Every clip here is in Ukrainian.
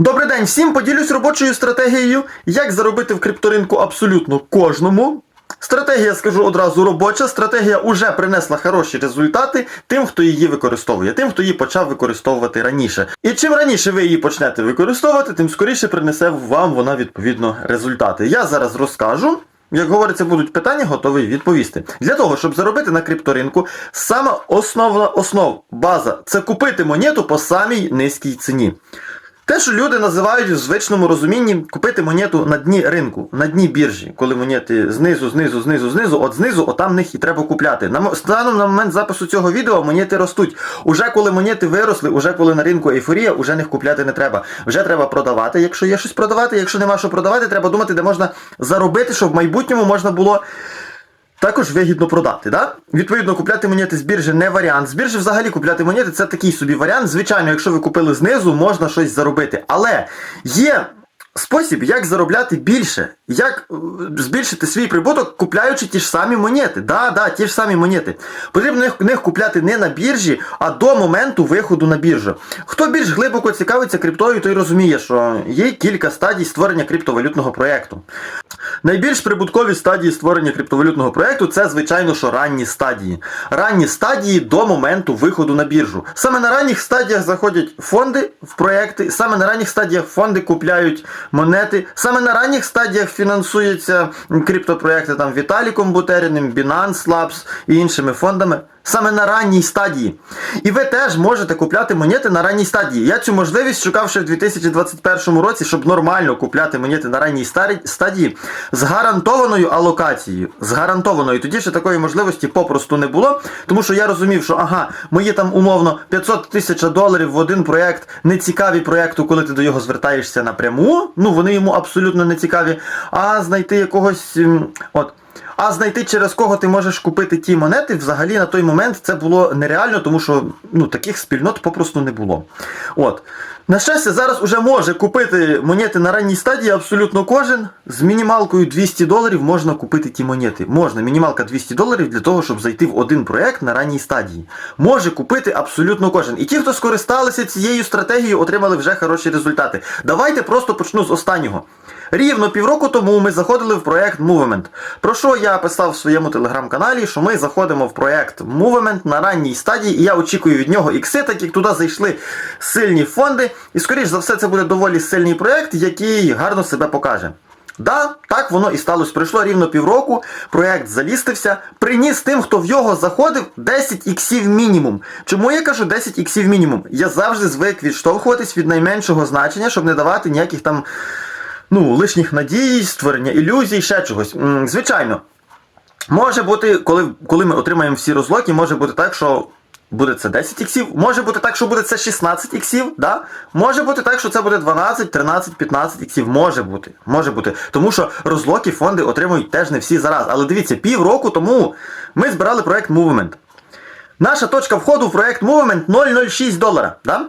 Добрий день всім! Поділюсь робочою стратегією, як заробити в крипторинку абсолютно кожному. Стратегія, скажу одразу, робоча. Стратегія уже принесла хороші результати тим, хто її використовує, тим, хто її почав використовувати раніше. І чим раніше ви її почнете використовувати, тим скоріше принесе вам вона відповідно результати. Я зараз розкажу. Як говориться, будуть питання, готовий відповісти. Для того, щоб заробити на крипторинку, сама основна основ, база це купити монету по самій низькій ціні. Те, що люди називають в звичному розумінні купити монету на дні ринку, на дні біржі, коли монети знизу, знизу, знизу, знизу, от знизу, отам них і треба купляти. На станом на момент запису цього відео монети ростуть. Уже коли монети виросли, уже коли на ринку ейфорія, уже них купляти не треба. Вже треба продавати, якщо є щось продавати. Якщо нема що продавати, треба думати, де можна заробити, щоб в майбутньому можна було також вигідно продати. Да? Відповідно, купляти монети з біржі не варіант. З біржі взагалі купляти монети це такий собі варіант. Звичайно, якщо ви купили знизу, можна щось заробити. Але є спосіб, як заробляти більше, як е, збільшити свій прибуток, купляючи ті ж самі монети. Да, да, ті ж самі монети. Потрібно їх, них купляти не на біржі, а до моменту виходу на біржу. Хто більш глибоко цікавиться криптою, той розуміє, що є кілька стадій створення криптовалютного проєкту. Найбільш прибуткові стадії створення криптовалютного проєкту це, звичайно, що ранні стадії. Ранні стадії до моменту виходу на біржу. Саме на ранніх стадіях заходять фонди в проєкти, саме на ранніх стадіях фонди купляють монети, саме на ранніх стадіях фінансуються криптопроекти там Віталіком Бутеріним, Binance Labs і іншими фондами. Саме на ранній стадії. І ви теж можете купляти монети на ранній стадії. Я цю можливість шукав ще в 2021 році, щоб нормально купляти монети на ранній стадії з гарантованою алокацією. З гарантованою. Тоді ще такої можливості попросту не було, тому що я розумів, що ага, мої там умовно 500 тисяч доларів в один проєкт, не цікаві проєкту, коли ти до його звертаєшся напряму. Ну вони йому абсолютно не цікаві. А знайти якогось. От. А знайти через кого ти можеш купити ті монети, взагалі на той момент це було нереально, тому що ну, таких спільнот попросту не було. От. На щастя, зараз уже може купити монети на ранній стадії абсолютно кожен. З мінімалкою 200 доларів можна купити ті монети. Можна, мінімалка 200 доларів для того, щоб зайти в один проект на ранній стадії. Може купити абсолютно кожен. І ті, хто скористалися цією стратегією, отримали вже хороші результати. Давайте просто почну з останнього. Рівно півроку тому ми заходили в проект Movement. Про що я писав в своєму телеграм-каналі, що ми заходимо в проект Movement на ранній стадії, і я очікую від нього ікси, так як туди зайшли сильні фонди. І скоріш за все, це буде доволі сильний проект, який гарно себе покаже. Да, так воно і сталося. Пройшло рівно півроку, проект залістився, приніс тим, хто в його заходив 10 іксів мінімум. Чому я кажу 10 іксів мінімум? Я завжди звик відштовхуватись від найменшого значення, щоб не давати ніяких там ну, лишніх надій, створення ілюзій, ще чогось. Звичайно, може бути, коли, коли ми отримаємо всі розлоки, може бути так, що буде це 10 іксів, може бути так, що буде це 16 іксів, да? може бути так, що це буде 12, 13, 15 іксів. Може бути. Може бути. Тому що розлоки фонди отримують теж не всі зараз. Але дивіться, півроку тому ми збирали проект Movement. Наша точка входу в проект Movement 0,06 долара. Да?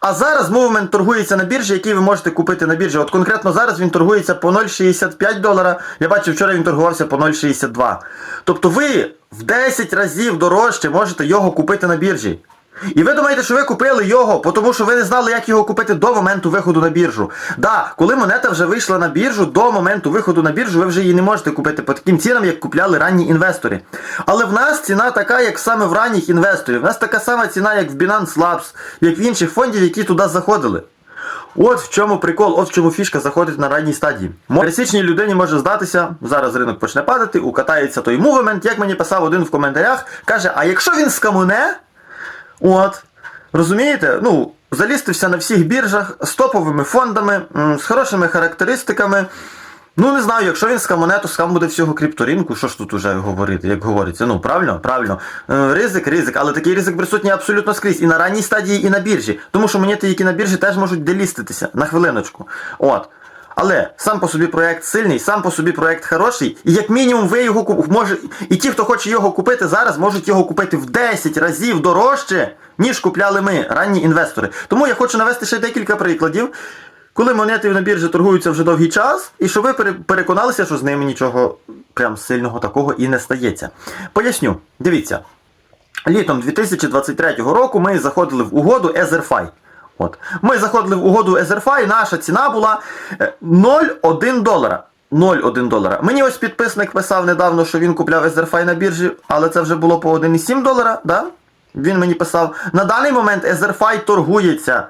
А зараз Movement торгується на біржі, який ви можете купити на біржі. От конкретно зараз він торгується по 0,65 долара. Я бачив, вчора він торгувався по 0,62. Тобто ви в 10 разів дорожче можете його купити на біржі. І ви думаєте, що ви купили його, тому що ви не знали, як його купити до моменту виходу на біржу. Да, коли монета вже вийшла на біржу, до моменту виходу на біржу, ви вже її не можете купити по таким цінам, як купляли ранні інвестори. Але в нас ціна така, як саме в ранніх інвесторів. В нас така сама ціна, як в Binance Labs, як в інших фондів, які туди заходили. От в чому прикол, от в чому фішка заходить на ранній стадії. Пересічній людині може здатися, зараз ринок почне падати, укатається той мувмент, як мені писав один в коментарях, каже, а якщо він скамуне, От. Розумієте? Ну, залістився на всіх біржах з топовими фондами, з хорошими характеристиками. Ну, не знаю, якщо він скамоне, то скам буде всього крипторинку. Що ж тут уже говорити, як говориться? Ну, правильно, правильно. Е, ризик, ризик, але такий ризик присутній абсолютно скрізь. І на ранній стадії, і на біржі. Тому що монети, які на біржі, теж можуть деліститися на хвилиночку. От. Але сам по собі проект сильний, сам по собі проект хороший, і як мінімум ви його куп... може. І ті, хто хоче його купити зараз, можуть його купити в 10 разів дорожче, ніж купляли ми, ранні інвестори. Тому я хочу навести ще декілька прикладів, коли монети на біржі торгуються вже довгий час, і щоб ви переконалися, що з ними нічого прям сильного такого і не стається. Поясню, дивіться. Літом 2023 року ми заходили в угоду EtherFi. От. Ми заходили в угоду SRFI, наша ціна була е, 0,1 долара. 0,1 долара. Мені ось підписник писав недавно, що він купляв Езерфай на біржі, але це вже було по 1,7 долара. Да? Він мені писав, на даний момент Езерфай торгується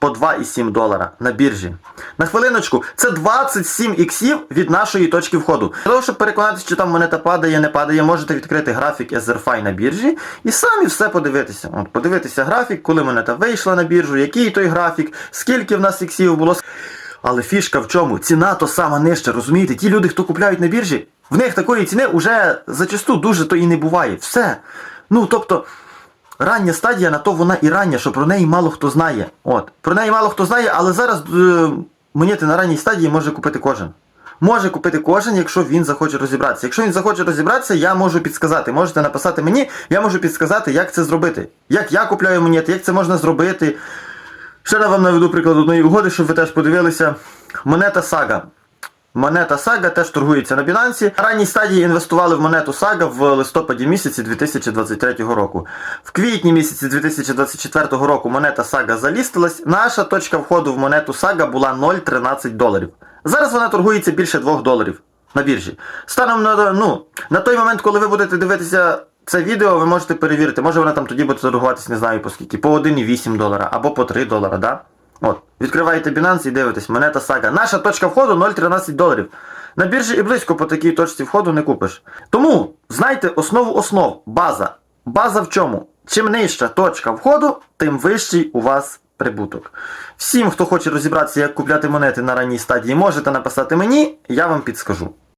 по 2,7 долара на біржі. На хвилиночку, це 27 іксів від нашої точки входу. Для того, щоб переконатися, чи там монета падає, не падає, можете відкрити графік SRFI на біржі і самі все подивитися. От, подивитися графік, коли монета вийшла на біржу, який той графік, скільки в нас іксів було. Але фішка в чому? Ціна то сама нижча, розумієте? Ті люди, хто купляють на біржі, в них такої ціни вже зачасту дуже то і не буває. Все. Ну, тобто, рання стадія, на то вона і рання, що про неї мало хто знає. От. Про неї мало хто знає, але зараз е, монети на ранній стадії може купити кожен. Може купити кожен, якщо він захоче розібратися. Якщо він захоче розібратися, я можу підсказати. Можете написати мені, я можу підсказати, як це зробити. Як я купляю монети, як це можна зробити. Ще раз вам наведу приклад одної угоди, щоб ви теж подивилися. Монета Сага. Монета Сага теж торгується на Binance. На ранній стадії інвестували в монету Сага в листопаді місяці 2023 року. В квітні місяці 2024 року монета Сага залістилась. Наша точка входу в монету Сага була 0,13 доларів. Зараз вона торгується більше 2 доларів на біржі. Станом на, ну, на той момент, коли ви будете дивитися це відео, ви можете перевірити. Може вона там тоді буде торгуватись, не знаю по скільки, по 1,8 долара або по 3 долара, да? От. Відкриваєте Binance і дивитесь, монета Сага. Наша точка входу 0,13 доларів. На біржі і близько по такій точці входу не купиш. Тому знайте основу основ, база. База в чому? Чим нижча точка входу, тим вищий у вас прибуток. Всім, хто хоче розібратися, як купляти монети на ранній стадії, можете написати мені, я вам підскажу.